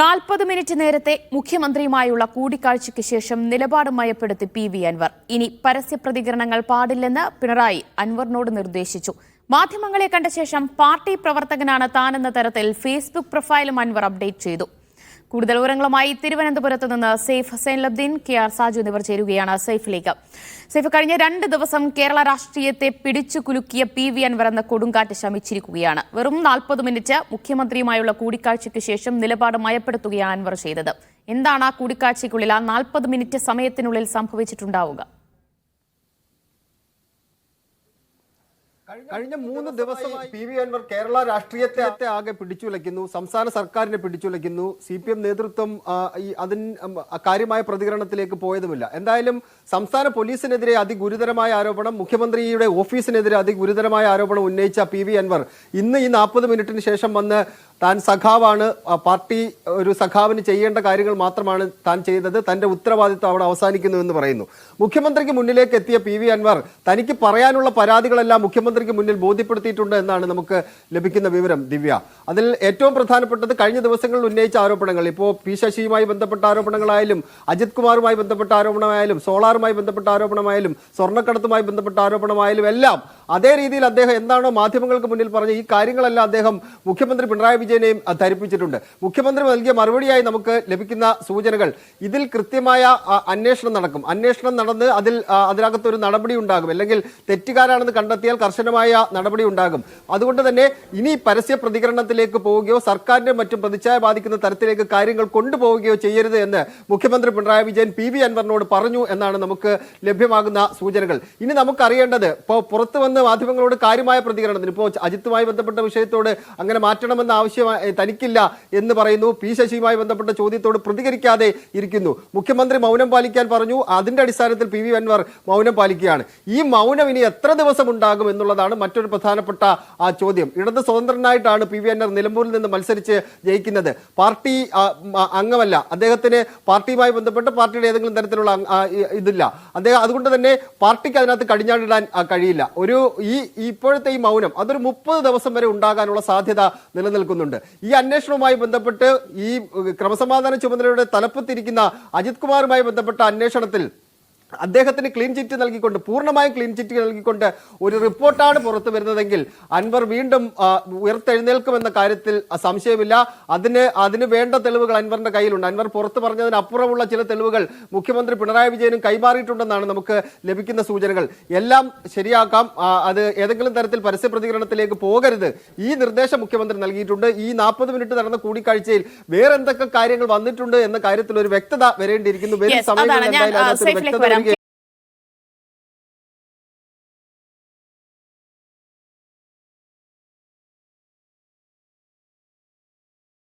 നാൽപ്പത് മിനിറ്റ് നേരത്തെ മുഖ്യമന്ത്രിയുമായുള്ള കൂടിക്കാഴ്ചയ്ക്ക് ശേഷം നിലപാട് മയപ്പെടുത്തി പി വി അൻവർ. ഇനി പരസ്യ പ്രതികരണങ്ങൾ പാടില്ലെന്ന് പിണറായി അൻവറിനോട് നിർദ്ദേശിച്ചു. മാധ്യമങ്ങളെ കണ്ട ശേഷം പാർട്ടി പ്രവർത്തകനാണ് താനെന്ന തരത്തിൽ ഫേസ്ബുക്ക് പ്രൊഫൈലും അൻവർ അപ്ഡേറ്റ് ചെയ്തു. കൂടുതൽ വിവരങ്ങളുമായി തിരുവനന്തപുരത്ത് നിന്ന് സെയ്ഫ് ഹസൈൻ ലബ്ദീൻ കെ ആർ സാജു എന്നിവർ ചേരുകയാണ് സെയ്ഫിലേക്ക് സെയ്ഫ് കഴിഞ്ഞ രണ്ട് ദിവസം കേരള രാഷ്ട്രീയത്തെ പിടിച്ചു കുലുക്കിയ പി വി അൻവർ എന്ന കൊടുങ്കാറ്റ് ശമിച്ചിരിക്കുകയാണ്. വെറും നാൽപ്പത് മിനിറ്റ് മുഖ്യമന്ത്രിയുമായുള്ള കൂടിക്കാഴ്ചയ്ക്ക് ശേഷം നിലപാട് മയപ്പെടുത്തുകയാണ് അൻവർ ചെയ്തത്. എന്താണ് ആ കൂടിക്കാഴ്ചയ്ക്കുള്ളിൽ ആ നാൽപ്പത് മിനിറ്റ് സമയത്തിനുള്ളിൽ സംഭവിച്ചിട്ടുണ്ടാവുക? കഴിഞ്ഞ മൂന്ന് ദിവസമായി പി വി അൻവർ കേരള രാഷ്ട്രീയത്തെ ആകെ പിടിച്ചുലയ്ക്കുന്നു സംസ്ഥാന സർക്കാരിനെ പിടിച്ചുലയ്ക്കുന്നു സി പി എം നേതൃത്വം ഈ അതിന് കാര്യമായ പ്രതികരണത്തിലേക്ക് പോയതുമില്ല. എന്തായാലും സംസ്ഥാന പോലീസിനെതിരെ അതിഗുരുതരമായ ആരോപണം മുഖ്യമന്ത്രിയുടെ ഓഫീസിനെതിരെ അതിഗുരുതരമായ ആരോപണം ഉന്നയിച്ച പി വി അൻവർ ഇന്ന് ഈ നാൽപ്പത് മിനിറ്റിന് ശേഷം വന്ന് താൻ സഖാവാണ് പാർട്ടി ഒരു സഖാവിന് ചെയ്യേണ്ട കാര്യങ്ങൾ മാത്രമാണ് താൻ ചെയ്തത് തന്റെ ഉത്തരവാദിത്വം അവിടെ അവസാനിക്കുന്നു എന്ന് പറയുന്നു. മുഖ്യമന്ത്രിക്ക് മുന്നിലേക്ക് എത്തിയ പി വി അൻവർ തനിക്ക് പറയാനുള്ള പരാതികളെല്ലാം മുഖ്യമന്ത്രിക്ക് മുന്നിൽ ബോധ്യപ്പെടുത്തിയിട്ടുണ്ട് എന്നാണ് നമുക്ക് ലഭിക്കുന്ന വിവരം ദിവ്യ. അതിൽ ഏറ്റവും പ്രധാനപ്പെട്ടത് കഴിഞ്ഞ ദിവസങ്ങളിൽ ഉന്നയിച്ച ആരോപണങ്ങൾ. ഇപ്പോൾ പി ശശിയുമായി ബന്ധപ്പെട്ട ആരോപണങ്ങളായാലും അജിത് കുമാറുമായി ബന്ധപ്പെട്ട ആരോപണമായാലും സോളാറുമായി ബന്ധപ്പെട്ട ആരോപണമായാലും സ്വർണക്കടത്തുമായി ബന്ധപ്പെട്ട ആരോപണമായാലും എല്ലാം അതേ രീതിയിൽ അദ്ദേഹം എന്താണോ മാധ്യമങ്ങൾക്ക് മുന്നിൽ പറഞ്ഞ ഈ കാര്യങ്ങളെല്ലാം അദ്ദേഹം മുഖ്യമന്ത്രി പിണറായി വിജയനെയും ധരിപ്പിച്ചിട്ടുണ്ട്. മുഖ്യമന്ത്രി നൽകിയ മറുപടിയായി നമുക്ക് ലഭിക്കുന്ന സൂചനകൾ ഇതിൽ കൃത്യമായ അന്വേഷണം നടക്കും. അന്വേഷണം നടന്ന് അതിൽ അതിനകത്തൊരു നടപടി ഉണ്ടാകും. അല്ലെങ്കിൽ തെറ്റുകാരാണെന്ന് കണ്ടെത്തിയാൽ കർശനമായ നടപടി ഉണ്ടാകും. അതുകൊണ്ട് തന്നെ ഇനി പരസ്യ പ്രതികരണത്തിലേക്ക് പോവുകയോ സർക്കാരിന്റെ മറ്റും പ്രതിച്ഛായ ബാധിക്കുന്ന തരത്തിലേക്ക് കാര്യങ്ങൾ കൊണ്ടുപോവുകയോ ചെയ്യരുത് എന്ന് മുഖ്യമന്ത്രി പിണറായി വിജയൻ പി വി അൻവറിനോട് പറഞ്ഞു എന്നാണ് നമുക്ക് ലഭ്യമാകുന്ന സൂചനകൾ. ഇനി നമുക്കറിയേണ്ടത് ഇപ്പോൾ പുറത്തു വന്ന് മാധ്യമങ്ങളോട് കാര്യമായ പ്രതികരണത്തിന് ഇപ്പോൾ അജിത്തുമായി ബന്ധപ്പെട്ട വിഷയത്തോട് അങ്ങനെ മാറ്റണമെന്ന ആവശ്യം ഏ, തനിക്കില്ല എന്ന് പറയുന്നു. പി ശശിയുമായി ബന്ധപ്പെട്ട ചോദ്യത്തോട് പ്രതികരിക്കാതെ ഇരിക്കുന്നു. മുഖ്യമന്ത്രി മൗനം പാലിക്കാൻ പറഞ്ഞു. അതിന്റെ അടിസ്ഥാനത്തിൽ പി വി അൻവർ മൗനം പാലിക്കുകയാണ്. ഈ മൗനം ഇനി എത്ര ദിവസം ഉണ്ടാകും എന്നുള്ളതാണ് മറ്റൊരു പ്രധാനപ്പെട്ട ആ ചോദ്യം. ഇടത് സ്വതന്ത്രനായിട്ടാണ് പി വി അൻവർ നിലമ്പൂരിൽ നിന്ന് മത്സരിച്ച് ജയിക്കുന്നത്. പാർട്ടി അംഗമല്ല. അദ്ദേഹത്തിന് പാർട്ടിയുമായി ബന്ധപ്പെട്ട് പാർട്ടിയുടെ ഏതെങ്കിലും തരത്തിലുള്ള ഇതില്ല. അദ്ദേഹം അതുകൊണ്ട് തന്നെ പാർട്ടിക്ക് അതിനകത്ത് കടിഞ്ഞാടിടാൻ കഴിയില്ല. ഒരു ഈ ഇപ്പോഴത്തെ ഈ മൗനം അതൊരു മുപ്പത് ദിവസം വരെ ഉണ്ടാകാനുള്ള സാധ്യത നിലനിൽക്കുന്നുണ്ട്. ഈ അന്വേഷണവുമായി ബന്ധപ്പെട്ട് ഈ ക്രമസമാധാന ചുമതലയുടെ തലപ്പത്തിരിക്കുന്ന അജിത് കുമാറുമായി ബന്ധപ്പെട്ട അന്വേഷണത്തിൽ അദ്ദേഹത്തിന് ക്ലീൻ ചിറ്റ് നൽകിക്കൊണ്ട് പൂർണമായും ക്ലീൻ ചിറ്റ് നൽകിക്കൊണ്ട് ഒരു റിപ്പോർട്ടാണ് പുറത്തു വരുന്നതെങ്കിൽ അൻവർ വീണ്ടും ഉയർത്തെഴുന്നേൽക്കുമെന്ന കാര്യത്തിൽ സംശയമില്ല. അതിന് അതിന് വേണ്ട തെളിവുകൾ അൻവറിന്റെ കയ്യിലുണ്ട്. അൻവർ പുറത്തു പറഞ്ഞതിനപ്പുറമുള്ള ചില തെളിവുകൾ മുഖ്യമന്ത്രി പിണറായി വിജയനും കൈമാറിയിട്ടുണ്ടെന്നാണ് നമുക്ക് ലഭിക്കുന്ന സൂചനകൾ. എല്ലാം ശരിയാക്കാം. അത് ഏതെങ്കിലും തരത്തിൽ പരസ്യ പ്രതികരണത്തിലേക്ക് പോകരുത്. ഈ നിർദ്ദേശം മുഖ്യമന്ത്രി നൽകിയിട്ടുണ്ട്. ഈ നാൽപ്പത് മിനിറ്റ് നടന്ന കൂടിക്കാഴ്ചയിൽ വേറെ എന്തൊക്കെ കാര്യങ്ങൾ വന്നിട്ടുണ്ട് എന്ന കാര്യത്തിൽ ഒരു വ്യക്തത വരേണ്ടിയിരിക്കുന്നു. വരും സമയം സമയങ്ങളിൽ എന്തായാലും വ്യക്തത